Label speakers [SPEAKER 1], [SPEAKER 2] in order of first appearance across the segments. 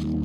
[SPEAKER 1] you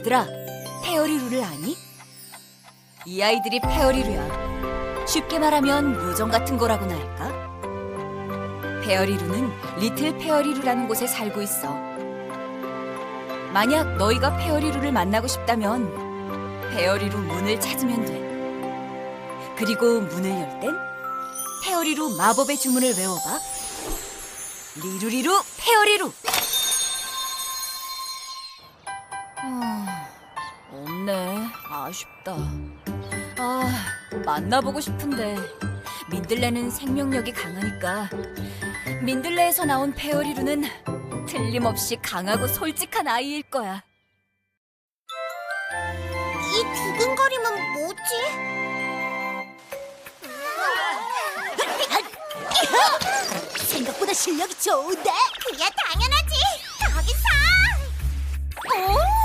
[SPEAKER 2] 얘들아, 페어리루를 아니? 이 아이들이 페어리루야. 쉽게 말하면 요정 같은 거라고나 할까? 페어리루는 리틀 페어리루라는 곳에 살고 있어. 만약 너희가 페어리루를 만나고 싶다면 페어리루 문을 찾으면 돼. 그리고 문을 열 땐 페어리루 마법의 주문을 외워봐. 리루리루 페어리루. 아쉽다. 아, 만나보고 싶은데 민들레는 생명력이 강하니까 민들레에서 나온 페어리루는 틀림없이 강하고 솔직한 아이일 거야.
[SPEAKER 3] 이 두근거림은 뭐지? 생각보다 실력이 좋은데? 그야 당연하지. 거기서.
[SPEAKER 2] 오,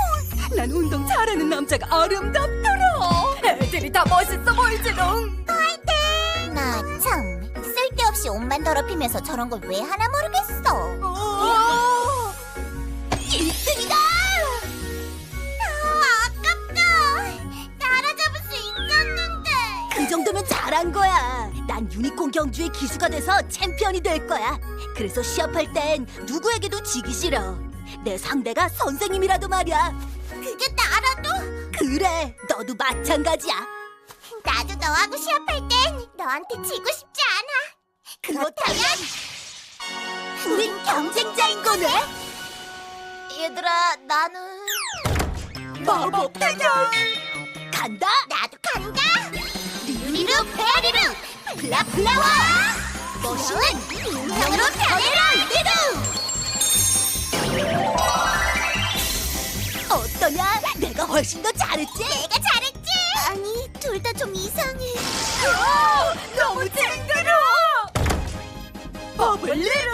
[SPEAKER 2] 난 운동 잘하는 남자가 아름답더라. 애들이 다 멋있어 보이지롱.
[SPEAKER 3] 나참 쓸데없이 옷만 더럽히면서 저런 걸 왜 하나 모르겠어.
[SPEAKER 2] 오.
[SPEAKER 3] 1등이다! 아, 아깝다. 따라잡을 수 있었는데. 그 정도면 잘한 거야. 난 유니콘 경주의 기수가 돼서 챔피언이 될 거야. 그래서 시합할 땐 누구에게도 지기 싫어. 내 상대가 선생님이라도 말이야. 그게 나라도? 그래, 너도 마찬가지야. 나도 너하고 시합할 땐 너한테 지고 싶지 않아. 그렇다면 우린 경쟁자인 거네. 얘들아, 나는
[SPEAKER 2] 마법 대결.
[SPEAKER 3] 간다. 나도 간다. 리루리루 페리루 플라플라와 멋있는 인형으로 변해라 리루. 어떠냐? 내가 훨씬 더 잘했지? 내가 잘했지? 아니, 둘 다 좀 이상해.
[SPEAKER 2] 너무 징그러. 버블리루.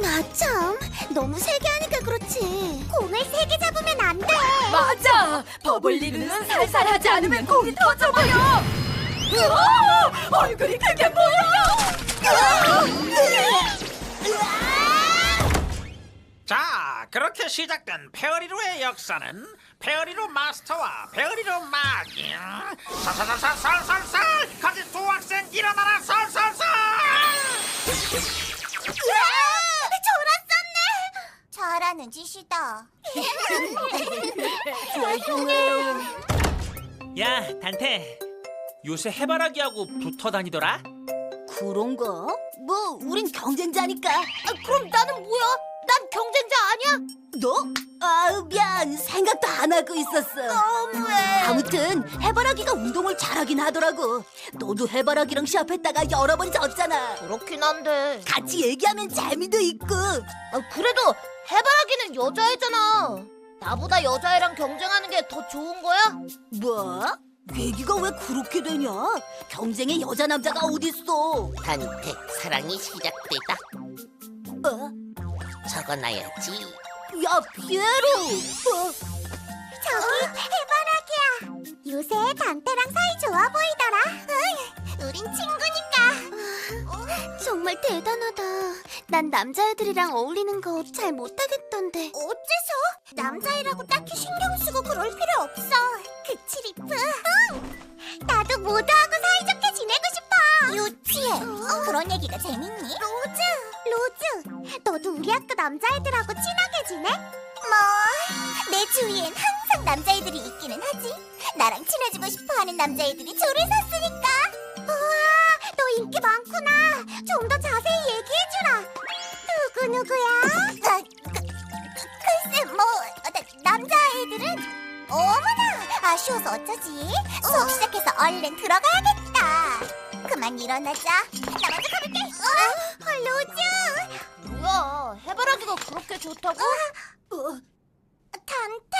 [SPEAKER 3] 나참 너무 세게 하니까 그렇지 공을 세게 잡으면 안 돼
[SPEAKER 2] 맞아. 버블리루는 살살하지 않으면 공이 터져버려. 으아! 얼굴이 크게 보여.
[SPEAKER 4] 자, 그렇게 시작된 페어리루의 역사는 페어리루 마스터와 페어리루 마기 살살살살살살 가진 두 학생 일어나라 살살살
[SPEAKER 3] 졸았었네 잘하는 짓이다
[SPEAKER 5] 야, 단테. 요새 해바라기하고 붙어 다니더라?
[SPEAKER 3] 그런가? 뭐 우린 경쟁자니까 아, 그럼 나는 뭐야? 난 경쟁자 아니야? 너? 아우 미안 생각도 안 하고 있었어 너무해 아무튼 해바라기가 운동을 잘하긴 하더라고 너도 해바라기랑 시합했다가 여러 번 졌잖아 그렇긴 한데 같이 얘기하면 재미도 있고 그래도 해바라기는 여자애잖아 나보다 여자애랑 경쟁하는 게 더 좋은 거야? 뭐? 얘기가 왜 그렇게 되냐? 경쟁에 여자 남자가 어딨어?
[SPEAKER 6] 단테 사랑이 시작되다.
[SPEAKER 3] 어?
[SPEAKER 6] 적어놔야지.
[SPEAKER 3] 야 피에로! 어?
[SPEAKER 7] 저기 해바라기야. 요새 단테랑 사이 좋아 보이더라. 응, 우린 친구니까. 정말 대단하다. 난 남자애들이랑 어울리는 거 잘 못하겠던데. 어째서? 남자애라고 딱히 신경 쓰고 그럴 필요 없어. 그치 리프? 응. 나도 모두하고 사이좋게 지내고 싶어. 유치해. 그런 얘기가 재밌니? 로즈, 로즈. 너도 우리 학교 남자애들하고 친하게 지내? 뭐, 내 주위엔 항상 남자애들이 있기는 하지. 나랑 친해지고 싶어 하는 남자애들이 줄을 섰으니까. 우와, 너 인기 많구나. 좀 더 자세히 얘기해주라. 누구 누구야? 글쎄, 뭐 나, 남자애들은 어머나 아쉬워서 어쩌지? 수업 시작해서 얼른 들어가야겠다. 그만 일어나자. 나 먼저 가볼게. 어, 어 로즈. 뭐야? 해바라기가 그렇게 좋다고?
[SPEAKER 3] 어,
[SPEAKER 7] 단테,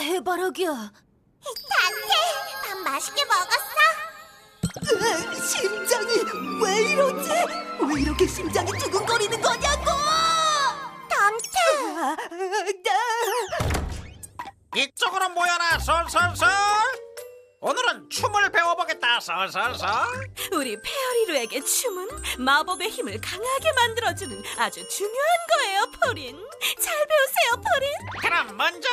[SPEAKER 3] 해바라기야.
[SPEAKER 7] 단테, 밥 맛있게 먹었어?
[SPEAKER 3] 으, 심장이 왜 이러지? 왜 이렇게 심장이 두근거리는 거냐고! 나...
[SPEAKER 4] 이쪽으로 모여라 솔솔솔 오늘은 춤을 배워보겠다 솔솔솔
[SPEAKER 8] 우리 페어리루에게 춤은 마법의 힘을 강하게 만들어주는 아주 중요한 거예요, 포린. 잘 배우세요, 포린.
[SPEAKER 4] 그럼 먼저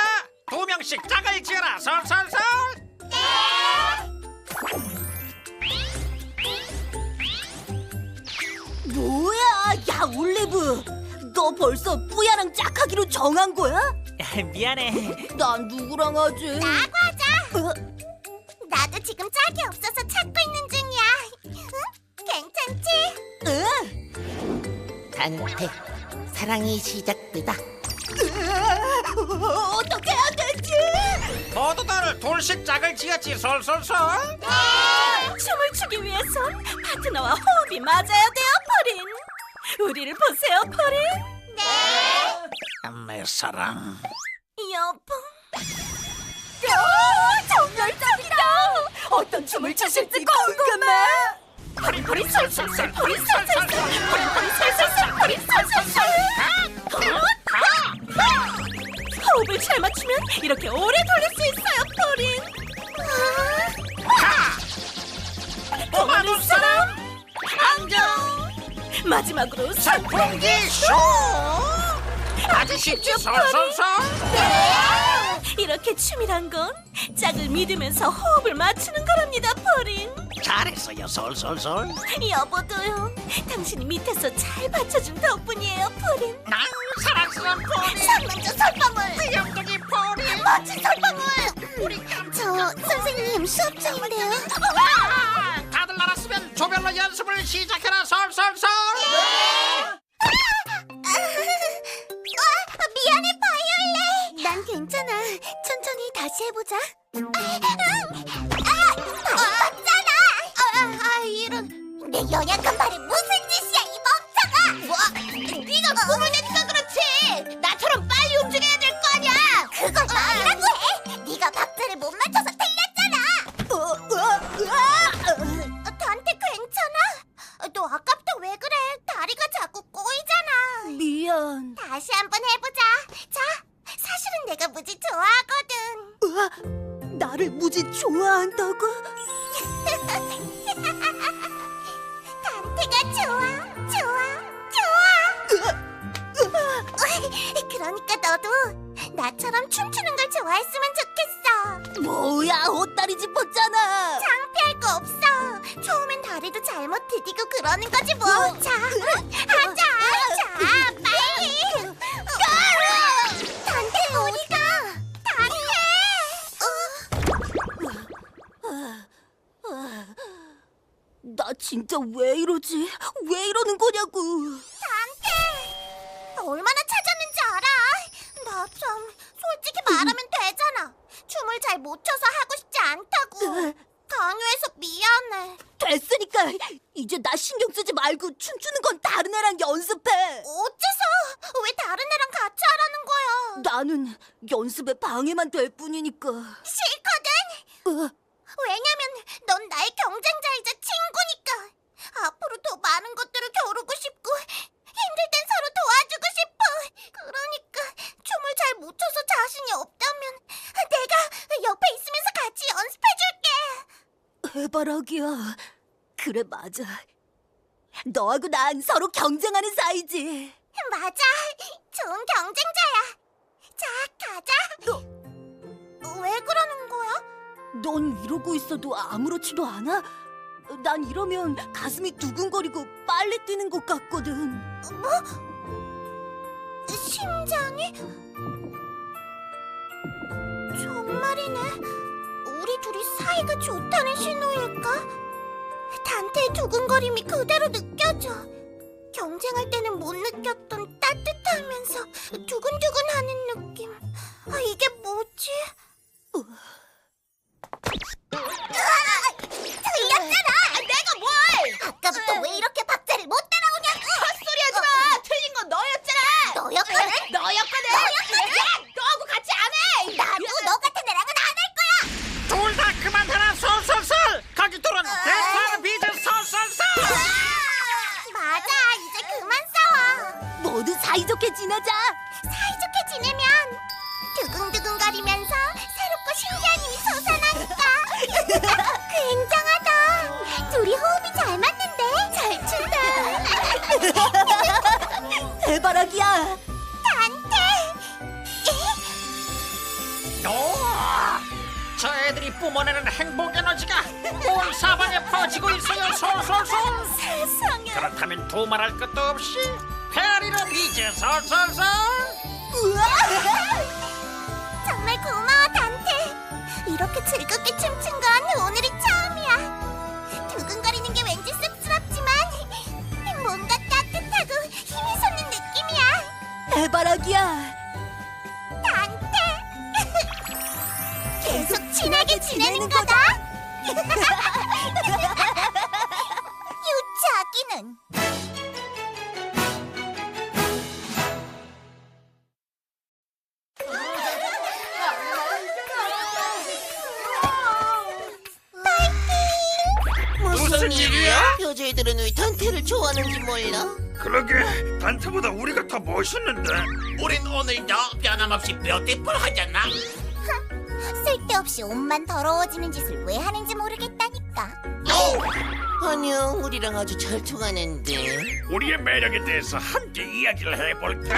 [SPEAKER 4] 두 명씩 짝을 지어라 솔솔솔
[SPEAKER 3] 뭐야, 야 올리브. 너 벌써 뿌야랑 짝하기로 정한 거야?
[SPEAKER 9] 미안해.
[SPEAKER 3] 난 누구랑 하지?
[SPEAKER 7] 나고 하자.
[SPEAKER 3] 어?
[SPEAKER 7] 나도 지금 짝이 없어서 찾고 있는 중이야. 응? 괜찮지?
[SPEAKER 3] 응.
[SPEAKER 6] 단테 사랑이 시작되다.
[SPEAKER 3] 어, 어떻게 해야 되지?
[SPEAKER 4] 모두들 둘씩 짝을 지었지 솔솔솔
[SPEAKER 8] 춤을 추기 위해선 파트너와 호흡이 맞아야 돼요. 우리를 보세요, 포린.
[SPEAKER 4] 내 사랑
[SPEAKER 8] 여보. 야, 정열적이다. 어떤 춤을 추실지 궁금해. 포린 포린 솔솔솔 포린 솔솔솔 포린 포린 솔솔솔 포린 솔솔솔. 호흡을 잘 맞추면 이렇게 오래 돌릴 수 있어요, 포린.
[SPEAKER 4] 뽑아 둘 사람
[SPEAKER 8] 안녕. 마지막으로
[SPEAKER 4] 선풍기 쇼 아주 쉽지 솔솔솔
[SPEAKER 8] 이렇게 춤이란 건 짝을 믿으면서 호흡을 맞추는 거랍니다, 포린.
[SPEAKER 4] 잘했어요 솔솔솔
[SPEAKER 8] 여보도요. 당신이 밑에서 잘 받쳐준 덕분이에요, 포린.
[SPEAKER 4] 난 사랑스러운 포리
[SPEAKER 7] 상남자 설방울.
[SPEAKER 4] 영동이 포리
[SPEAKER 7] 멋진 설방울. 저 선생님 수업 중인데요.
[SPEAKER 4] 와! 다들 알았으면 조별로 연습을 시작해라 솔솔솔
[SPEAKER 7] 다시 해보자. 아, 맞잖아. 아, 아, 이런. 내 연약한 너도 나처럼 춤추는 걸 좋아했으면 좋겠어.
[SPEAKER 3] 뭐야, 옷다리 짚었잖아.
[SPEAKER 7] 창피할 거 없어. 처음엔 다리도 잘못 디디고 그러는 거지 뭐. 자, 하자, 자, 빨리. 단테 어디가? 단테.
[SPEAKER 3] 나 진짜 왜 이러지? 왜 이러는 거냐고.
[SPEAKER 7] 단테 얼마나 알아? 나참 솔직히 말하면 되잖아. 춤을 잘 못 춰서 하고 싶지 않다고. 강요해서 미안해.
[SPEAKER 3] 됐으니까 이제 나 신경 쓰지 말고 춤추는 건 다른 애랑 연습해.
[SPEAKER 7] 어째서 왜 다른 애랑 같이 하라는 거야?
[SPEAKER 3] 나는 연습에 방해만 될 뿐이니까.
[SPEAKER 7] 싫거든.
[SPEAKER 3] 어,
[SPEAKER 7] 왜냐면 넌 나의 경쟁자이자 친구니까. 앞으로 더 많은 것
[SPEAKER 3] 해바라기야. 그래 맞아. 너하고 난 서로 경쟁하는 사이지.
[SPEAKER 7] 맞아. 좋은 경쟁자야. 자, 가자. 너 왜 그러는 거야?
[SPEAKER 3] 넌 이러고 있어도 아무렇지도 않아? 난 이러면 가슴이 두근거리고 빨리 뛰는 것 같거든.
[SPEAKER 7] 뭐? 심장이? 정말이네. 우리 둘이 사이가 좋다는 신호일까? 단테의 두근거림이 그대로 느껴져. 경쟁할 때는 못 느꼈던 따뜻하면서 두근두근하는 느낌. 아, 이게 뭐지? 으아! 틀렸잖아! 내가 뭘! 아까부터 왜 이렇게 박자를 못 따라오냐고! 헛소리하지 마! 틀린 건 너였잖아! 너였거든? 너였거든? 너였거든? 너하고 같이 안 해! 나도 너 같은 애랑은
[SPEAKER 4] 그만해라 솔솔솔! 거기 둘은 대파는 비즈 솔솔솔!
[SPEAKER 7] 맞아, 이제 그만 싸워!
[SPEAKER 3] 모두 사이좋게 지내자.
[SPEAKER 7] 사이좋게 지내면 두근두근 거리면서 새롭고 신기한 힘이 솟아나니까. 굉장하다. 둘이 호흡이 잘 맞는데? 잘 춘다.
[SPEAKER 3] 해바라기야.
[SPEAKER 4] 뿜어내는 행복 에너지가 온 사방에 퍼지고 있어요. 솔솔솔.
[SPEAKER 3] 세상에.
[SPEAKER 4] 그렇다면 두말할 것도 없이 페어리로 비즈 솔솔솔.
[SPEAKER 7] 정말 고마워 단테 이렇게 즐겁게 춤춘 건 오늘이 처음이야. 두근거리는 게 왠지 쑥스럽지만 뭔가 따뜻하고 힘이 솟는 느낌이야.
[SPEAKER 3] 해바라기야.
[SPEAKER 7] 친하게 지내는 거다 유치하기는
[SPEAKER 6] 무슨 일이야? 여자애들은 왜 단테를 좋아하는지 몰라?
[SPEAKER 10] 그러게 단테보다 우리가 더 멋있는데
[SPEAKER 5] 우린 오늘도 변함없이 뷰티풀 하잖아.
[SPEAKER 7] 쓸데없이 옷만 더러워지는 짓을 왜 하는지 모르겠다니까
[SPEAKER 6] 아니야, 우리랑 아주 잘 통하는데.
[SPEAKER 10] 우리의 매력에 대해서 함께 이야기를 해볼까?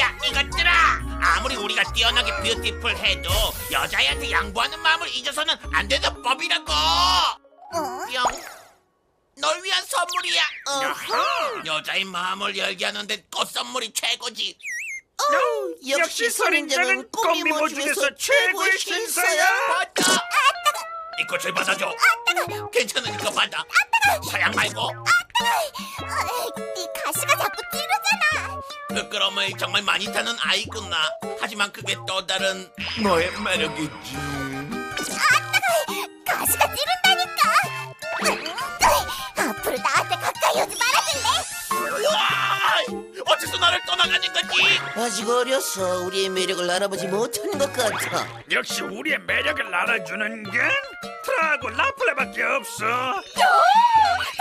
[SPEAKER 5] 야 이것들아 아무리 우리가 뛰어나게 뷰티풀 해도 여자애한테 양보하는 마음을 잊어서는 안 되는 법이라고
[SPEAKER 7] 어?
[SPEAKER 5] 뿅. 널 위한 선물이야 어. 여자의 마음을 열게 하는데 꽃 선물이 최고지
[SPEAKER 6] 역시 선인장은 꽃미모 중에서 최고의 신사야.
[SPEAKER 5] 맞아 이 꽃을 받아줘. 괜찮으니까 받아. 사양 말고.
[SPEAKER 7] 네 가시가 자꾸 찌르잖아.
[SPEAKER 5] 부끄러움을 정말 많이 타는 아이구나. 하지만 그게 또 다른 너의 매력이지.
[SPEAKER 7] 가시가 찌른다
[SPEAKER 5] 어째서 나를 떠나가는 거지?
[SPEAKER 6] 아직 어려서 우리의 매력을 알아보지 못한 것 같아.
[SPEAKER 10] 역시 우리의 매력을 알아주는 건 트라하고 라플레밖에 없어.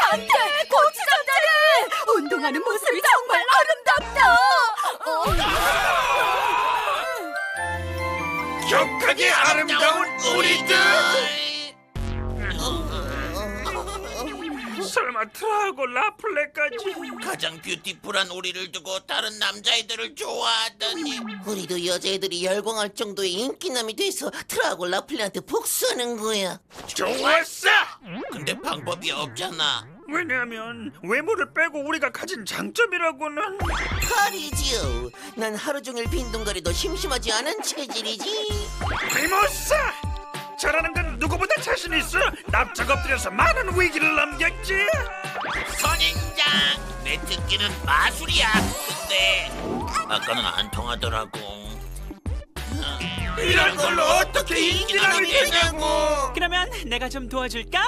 [SPEAKER 3] 단테 고추장자를 운동하는 모습이 정말 아름답다.
[SPEAKER 10] 격하게 아름다운 우리들 설마 트라하고 라플레까지
[SPEAKER 5] 가장 뷰티풀한 우리를 두고 다른 남자애들을 좋아하다니
[SPEAKER 6] 우리도 여자애들이 열광할 정도의 인기남이 돼서 트라하고 라플레한테 복수하는 거야.
[SPEAKER 10] 좋았어
[SPEAKER 5] 근데 방법이 없잖아
[SPEAKER 10] 왜냐면 외모를 빼고 우리가 가진 장점이라고는
[SPEAKER 6] 칼이지요. 난 하루 종일 빈둥거리도 심심하지 않은 체질이지.
[SPEAKER 10] 비모사 잘하는 건 누구보다 자신 있어. 납작 엎드려서 많은 위기를 넘겼지.
[SPEAKER 5] 선인장 내 특기는 마술이야. 근데 아까는 안 통하더라고.
[SPEAKER 10] 이런 걸로 어떻게 인기남이 되냐고.
[SPEAKER 9] 그러면 내가 좀 도와줄까?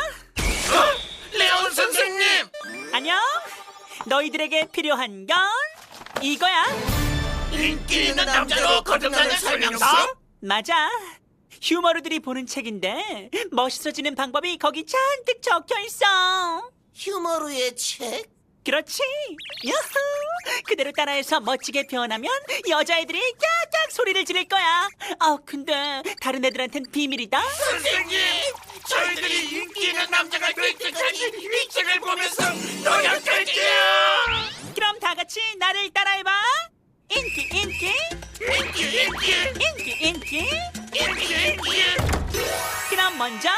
[SPEAKER 5] 레온 선생님!
[SPEAKER 9] 안녕. 너희들에게 필요한 건 이거야.
[SPEAKER 5] 인기 있는 남자로 거듭나는 설명서?
[SPEAKER 9] 맞아. 휴머루들이 보는 책인데 멋있어지는 방법이 거기 잔뜩 적혀 있어.
[SPEAKER 6] 휴머루의 책?
[SPEAKER 9] 그렇지. 야호! 그대로 따라해서 멋지게 표현하면 여자애들이 깍깍 소리를 지를 거야. 아, 근데 다른 애들한텐 비밀이다.
[SPEAKER 5] 선생님, 저희들이 인기 있는 남자가 될 때까지 이 책을 보면서 노력할게요.
[SPEAKER 9] 그럼 다 같이 나를 따라해봐. 인기, 인기,
[SPEAKER 5] 인기, 인기,
[SPEAKER 9] 인기, 인기. 그럼 먼저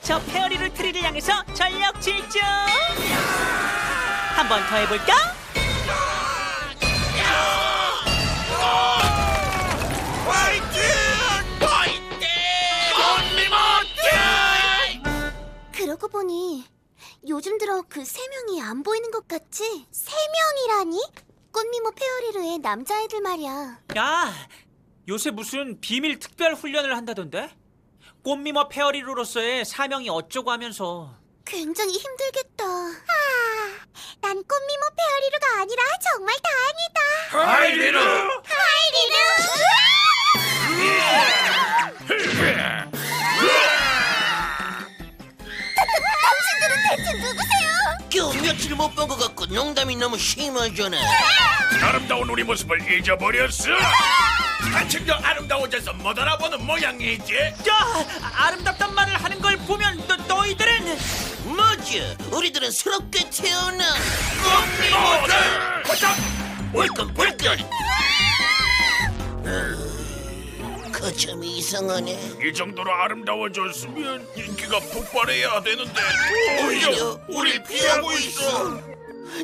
[SPEAKER 9] 저 페어리루 트리를 향해서 전력 질주. 한 번 더 해볼까?
[SPEAKER 7] 그러고 보니 요즘 들어 그 세 명이 안 보이는 것 같지? 세 명이라니? 꽃미모 페어리루의 남자애들 말이야.
[SPEAKER 9] 야, 요새 무슨 비밀 특별 훈련을 한다던데? 꽃미모 페어리루로서의 사명이 어쩌고 하면서
[SPEAKER 7] 굉장히 힘들겠다. 아, 난 꽃미모 페어리루가 아니라 정말 다행이다.
[SPEAKER 10] 하이리루
[SPEAKER 7] 하이리루! 당신들은 대체 누구세요?
[SPEAKER 6] 겨우 며칠 못 본 것 같고 농담이 너무 심하잖아.
[SPEAKER 10] 아름다운 우리 모습을 잊어버렸어.
[SPEAKER 5] 한층 더 아름다워져서 못 알아보는 모양이지.
[SPEAKER 9] 야, 아름답단 말을 하는 걸 보면 너, 너희들은
[SPEAKER 6] 맞아 우리들은 새롭게 태어나
[SPEAKER 5] 꽃미모들!
[SPEAKER 6] 볼건 볼건 거점이 이상하네
[SPEAKER 10] 이 정도로 아름다워졌으면 인기가 폭발해야 되는데
[SPEAKER 6] 오히려
[SPEAKER 5] 우리 피하고 있어.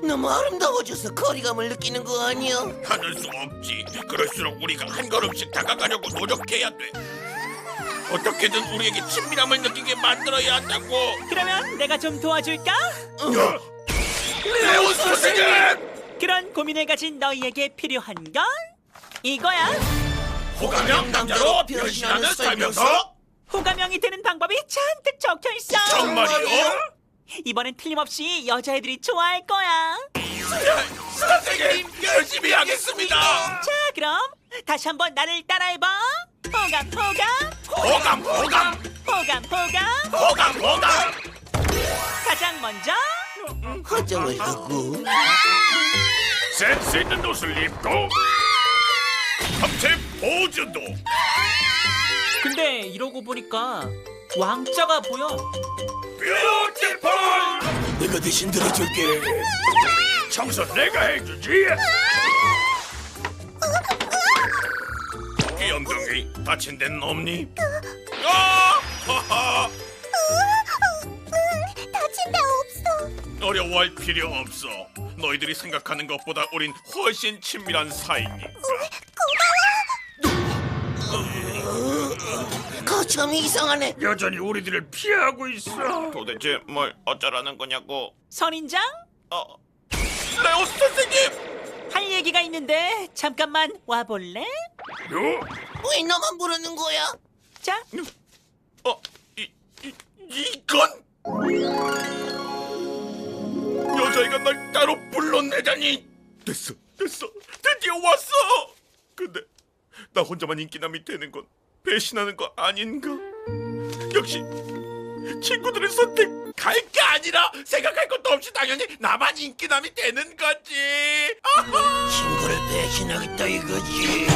[SPEAKER 6] 너무 아름다워져서 거리감을 느끼는 거 아니야?
[SPEAKER 5] 하늘 수 없지. 그럴수록 우리가 한 걸음씩 다가가려고 노력해야 돼. 어떻게든 우리에게 친밀함을 느끼게 만들어야 한다고.
[SPEAKER 9] 그러면 내가 좀 도와줄까?
[SPEAKER 5] 레오 선생님!
[SPEAKER 9] 그런 고민을 가진 너희에게 필요한 건 이거야.
[SPEAKER 5] 호감형 남자로 변신하는 설명서?
[SPEAKER 9] 호감형이 되는 방법이 잔뜩 적혀 있어.
[SPEAKER 5] 정말이요?
[SPEAKER 9] 이번엔 틀림없이 여자애들이 좋아할 거야.
[SPEAKER 5] 선생님 열심히 하겠습니다.
[SPEAKER 9] 자, 그럼 다시 한번 나를 따라해봐. 호감, 호감,
[SPEAKER 5] 호감 호감
[SPEAKER 9] 호감, 호감.
[SPEAKER 5] 호감 호감.
[SPEAKER 9] 가장 먼저
[SPEAKER 6] 화장을 하고
[SPEAKER 10] 센스 있는 옷을 입고 합체 포즈도
[SPEAKER 9] 근데 이러고 보니까 왕자가 보여.
[SPEAKER 10] 뷰티풀
[SPEAKER 5] 내가 대신 들어줄게.
[SPEAKER 10] 청소 내가 해주지
[SPEAKER 5] 귀염둥이 다친 데는 없니? 아! 하하.
[SPEAKER 7] 다친 데 없어.
[SPEAKER 5] 어려워할 필요 없어. 너희들이 생각하는 것보다 우린 훨씬 친밀한 사이니까.
[SPEAKER 6] 거점이 이상하네
[SPEAKER 10] 여전히 우리들을 피하고 있어
[SPEAKER 5] 도대체 뭘 어쩌라는 거냐고.
[SPEAKER 9] 선인장?
[SPEAKER 5] 어, 레오 선생님.
[SPEAKER 9] 할 얘기가 있는데 잠깐만 와볼래?
[SPEAKER 10] 요?
[SPEAKER 6] 왜 너만 부르는 거야?
[SPEAKER 9] 자,
[SPEAKER 5] 어, 이, 이 이건 여자애가 날 따로 불러내다니. 됐어, 됐어, 드디어 왔어. 근데 나 혼자만 인기남이 되는 건 배신하는 거 아닌가? 역시 친구들의 선택 갈 게 아니라 생각할 것도 없이 당연히 나만 인기남이 되는 거지. 아하!
[SPEAKER 6] 친구를 배신하겠다 이거지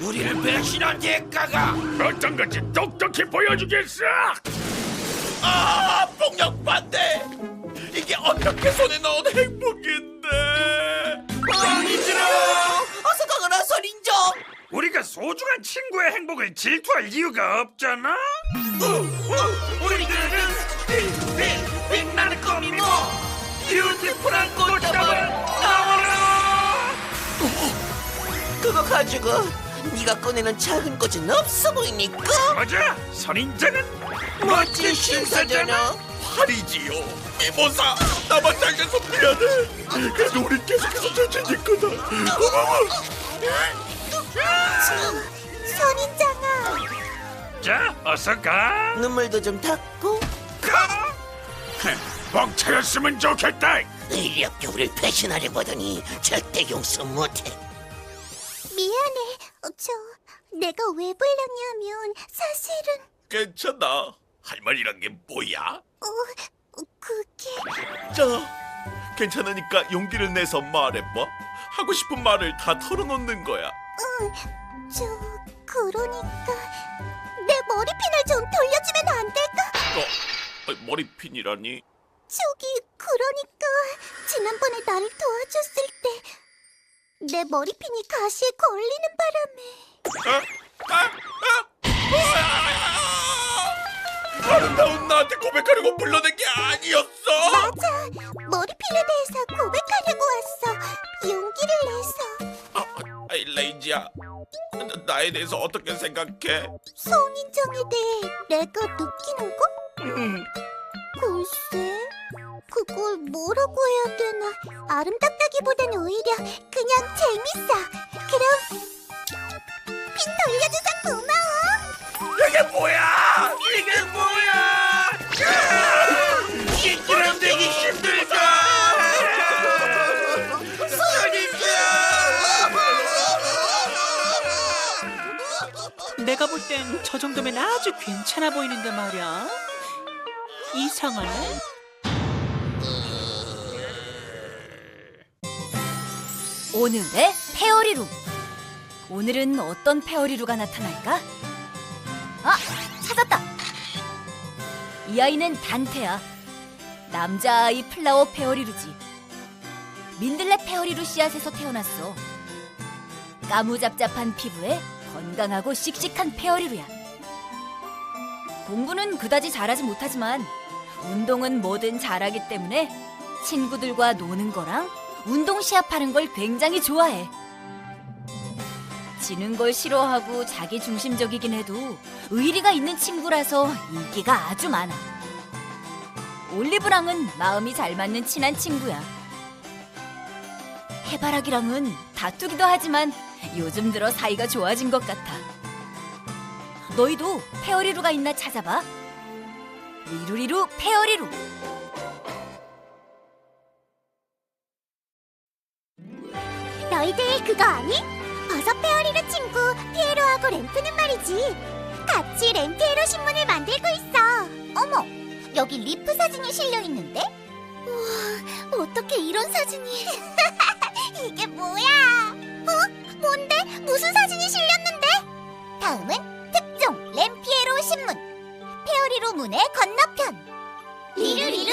[SPEAKER 5] 우리를 배신한 대가가
[SPEAKER 10] 어떤 건지 똑똑히 보여주겠어
[SPEAKER 5] 아 폭력 반대 이게 어떻게 손에 넣은
[SPEAKER 10] 친구의 행복을 질투할 이유가 없잖아?
[SPEAKER 5] 우리들은 빛, 빛나는 꽃이모 뷰티풀한 꽃다발 나와라!
[SPEAKER 6] 그거 가지고 네가 꺼내는 작은 꽃은 없어 보이니까?
[SPEAKER 10] 맞아 선인장은
[SPEAKER 6] 멋진 신사잖아.
[SPEAKER 5] 팔이지요. 미모사 나만 잘돼서 미안해. 그래도 우리 계속해서 전쟁일 거다 고마워
[SPEAKER 7] 선인장아.
[SPEAKER 10] 자 어서 가
[SPEAKER 6] 눈물도 좀 닦고
[SPEAKER 10] 가! 복 차렸으면 좋겠다
[SPEAKER 6] 이렇게 우릴 배신하려 보더니 절대 용서 못해
[SPEAKER 7] 미안해. 어, 저 내가 왜 불렀냐면 사실은
[SPEAKER 5] 괜찮아. 할 말이란 게 뭐야?
[SPEAKER 7] 어 그게
[SPEAKER 5] 자, 괜찮으니까 용기를 내서 말해봐. 하고 싶은 말을 다 털어놓는 거야.
[SPEAKER 7] 저 그러니까 내 머리핀을 좀 돌려주면 안 될까?
[SPEAKER 5] 어, 어, 머리핀이라니?
[SPEAKER 7] 저기 그러니까 지난번에 나를 도와줬을 때 내 머리핀이 가시에 걸리는 바람에
[SPEAKER 5] 아, 아, 아! 아름다운 나한테 고백하려고 불러낸 게 아니었어. 나- 나에 대해서 어떻게 생각해?
[SPEAKER 7] 성인정에 대해 내가 느끼는 거?
[SPEAKER 5] 음,
[SPEAKER 7] 글쎄 그걸 뭐라고 해야 되나 아름답다기보단 오히려 그냥 재밌어 그럼 핀 돌려줘서 고마워
[SPEAKER 5] 이게 뭐야? 이게 뭐야? 인기남 되기
[SPEAKER 9] 내가 볼 땐 저 정도면 아주 괜찮아 보이는데 말이야. 이상하네.
[SPEAKER 2] 오늘의 페어리루. 오늘은 어떤 페어리루가 나타날까? 아, 찾았다. 이 아이는 단테야. 남자아이 플라워 페어리루지. 민들레 페어리루 씨앗에서 태어났어. 까무잡잡한 피부에 건강하고 씩씩한 페어리루야. 공부는 그다지 잘하지 못하지만 운동은 뭐든 잘하기 때문에 친구들과 노는 거랑 운동 시합하는 걸 굉장히 좋아해. 지는 걸 싫어하고 자기 중심적이긴 해도 의리가 있는 친구라서 인기가 아주 많아. 올리브랑은 마음이 잘 맞는 친한 친구야. 해바라기랑은 다투기도 하지만 요즘 들어 사이가 좋아진 것 같아. 너희도 페어리루가 있나 찾아봐. 리루리루 페어리루.
[SPEAKER 7] 너희들 그거 아니? 버섯 페어리루 친구 피에로하고 램프는 말이지 같이 램피에로 신문을 만들고 있어 어머 여기 리프 사진이 실려 있는데? 우와 어떻게 이런 사진이 이게 뭐야 어? 뭔데? 무슨 사진이 실렸는데? 다음은 특종 램피에로 신문 페어리루 문의 건너편 리루리루